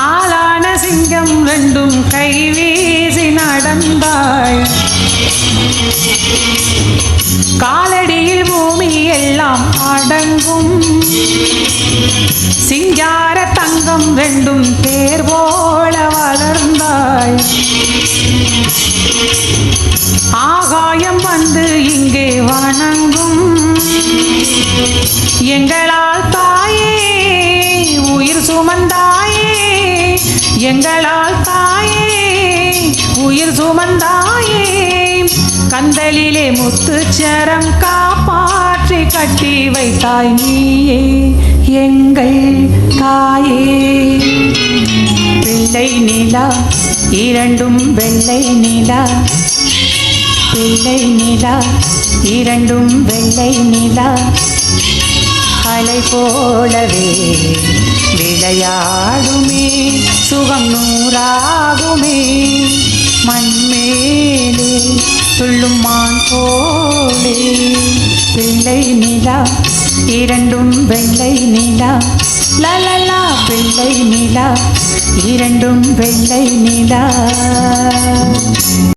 ஆளான சிங்கம் ரெண்டும் கை வீசி நடந்தாய். காலடியில் பூமி எல்லாம் அடங்கும். சிங்கார தங்கம் ரெண்டும் தேர் போல வளர்ந்தாய். ஆகாயம் வந்து இங்கே வணங்கும். எங்களா எங்களால் தாயே உயிர் சுமந்தாயே கந்தலிலே முத்துச்சரம் காப்பாற்றி கட்டி வைத்தாய் நீயே எங்கள் தாயே. வெள்ளை நிலா இரண்டும் வெள்ளை நிலா. வெள்ளை நிலா இரண்டும் வெள்ளை நிலா. அலை போலவே விளையாடுமே போலே பிள்ளை நிலா இரண்டும் வெள்ளை நிலா. லலலா பிள்ளை நிலா இரண்டும் வெள்ளை நிலா.